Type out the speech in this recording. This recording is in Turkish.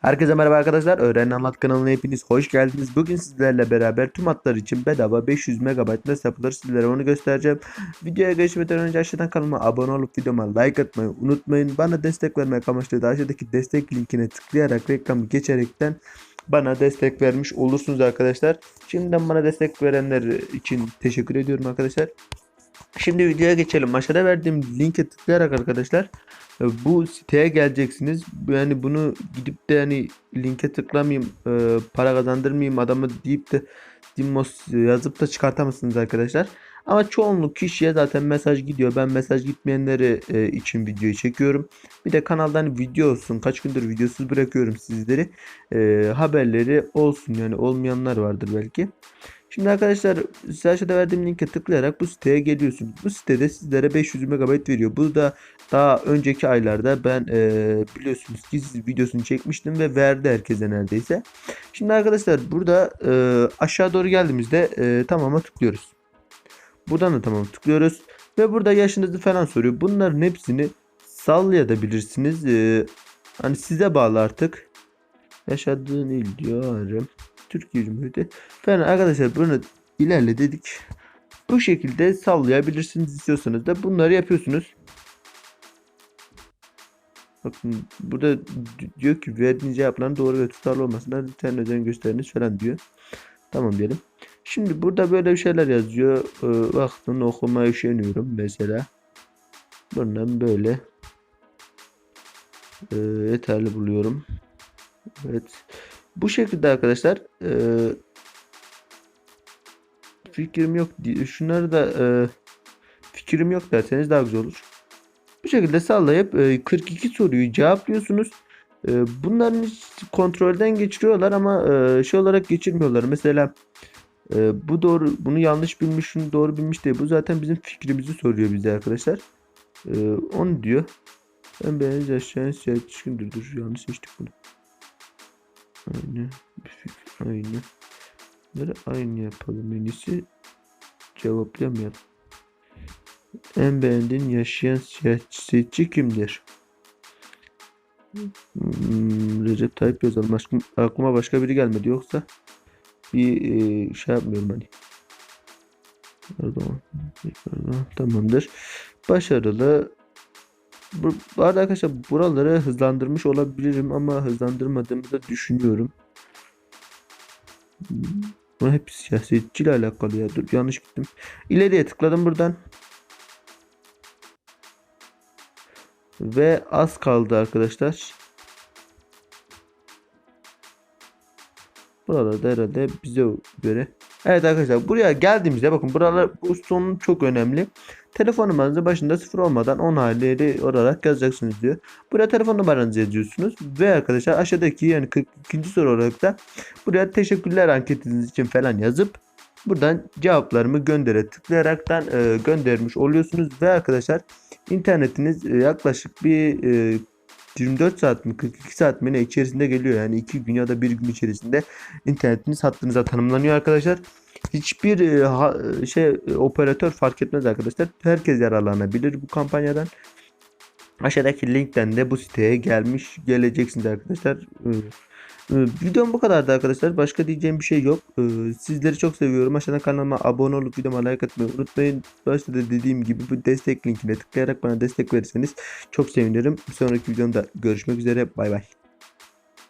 Herkese merhaba arkadaşlar. Öğren Anlat kanalına hepiniz hoş geldiniz. Bugün sizlerle beraber tüm hatlar için bedava 500 MB nasıl sizlere onu göstereceğim. Videoya geçmeden önce aşağıdan kanalıma abone olup videoma like atmayı unutmayın. Bana destek vermek amaçlı da aşağıdaki destek linkine tıklayarak reklamı geçerekten bana destek vermiş olursunuz arkadaşlar. Şimdiden bana destek verenler için teşekkür ediyorum arkadaşlar. Şimdi videoya geçelim. Aşağıda verdiğim linke tıklayarak arkadaşlar bu siteye geleceksiniz. Yani bunu gidip de yani linke tıklamayayım, e, para kazandırmayayım adamı deyip de Dimos yazıp da çıkartamazsınız arkadaşlar. Ama çoğunluk kişiye zaten mesaj gidiyor. Ben mesaj gitmeyenleri e, için videoyu çekiyorum. Bir de kanaldan video olsun. Kaç gündür videosuz bırakıyorum sizleri. E, haberleri olsun yani olmayanlar vardır belki. Şimdi arkadaşlar size aşağıda verdiğim linke tıklayarak bu siteye geliyorsunuz. Bu sitede sizlere 500 MB veriyor. Bu da daha önceki aylarda ben e, biliyorsunuz ki videosunu çekmiştim ve verdi herkese neredeyse. Şimdi arkadaşlar burada e, aşağı doğru geldiğimizde e, tamama tıklıyoruz. Buradan da tamam tıklıyoruz. Ve burada yaşınızı falan soruyor. Bunların hepsini sallayabilirsiniz. E, hani size bağlı artık. Yaşadığın il diyorum. Türkiye Cumhuriyeti. Falan arkadaşlar bunu ilerle dedik. Bu şekilde sallayabilirsiniz istiyorsanız da bunları yapıyorsunuz. Bakın burada diyor ki verdiğiniz cevapların doğru ve tutarlı olmasına lütfen özen gösteriniz falan diyor. Tamam diyelim. Şimdi burada böyle şeyler yazıyor. Ee, baktım okumaya üşeniyorum mesela. Bundan böyle e, yeterli buluyorum. Evet. Bu şekilde arkadaşlar e, fikrim yok. Şunları da e, fikrim yok derseniz daha güzel olur. Bu şekilde sallayıp e, 42 soruyu cevaplıyorsunuz. E, bunların kontrolden geçiriyorlar ama e, şey olarak geçirmiyorlar. Mesela e, bu doğru bunu yanlış bilmiş, şunu doğru bilmiş diye. Bu zaten bizim fikrimizi soruyor bize arkadaşlar. E, onu diyor. Ben beğenince aşağıya seçkindir. Dur yanlış seçtik bunu. Aynı. fikir, Aynı. Bunları aynı yapalım en iyisi. Cevaplamayalım. En beğendiğin yaşayan siyasetçi kimdir? Hmm, Recep Tayyip yazalım. Başka, aklıma başka biri gelmedi yoksa bir e, şey yapmıyorum hani. Erdoğan. Tamamdır. Başarılı. Bu, arada arkadaşlar buraları hızlandırmış olabilirim ama hızlandırmadığımı da düşünüyorum. Bu hep siyasetçiyle alakalı ya. Dur yanlış gittim. İleriye tıkladım buradan. Ve az kaldı arkadaşlar. Buralarda herhalde bize göre. Evet arkadaşlar buraya geldiğimizde bakın buralar bu son çok önemli. Telefon numaranızı başında sıfır olmadan 10 halileri olarak yazacaksınız diyor. Buraya telefon numaranızı yazıyorsunuz. Ve arkadaşlar aşağıdaki yani 42. soru olarak da buraya teşekkürler anketiniz için falan yazıp buradan cevaplarımı göndere tıklayaraktan e, göndermiş oluyorsunuz. Ve arkadaşlar internetiniz e, yaklaşık bir e, 24 saat mi 42 saat mi ne içerisinde geliyor yani 2 gün ya da 1 gün içerisinde internetiniz hattınıza tanımlanıyor arkadaşlar. Hiçbir e, ha- şey e, operatör fark etmez arkadaşlar. Herkes yararlanabilir bu kampanyadan. Aşağıdaki linkten de bu siteye gelmiş geleceksiniz arkadaşlar. Ee, e, Videom bu kadardı arkadaşlar. Başka diyeceğim bir şey yok. Ee, Sizleri çok seviyorum. Aşağıdan kanalıma abone olup videoma like atmayı unutmayın. Başta da dediğim gibi bu destek linkine tıklayarak bana destek verirseniz çok sevinirim. Bir sonraki videomda görüşmek üzere. Bay bay.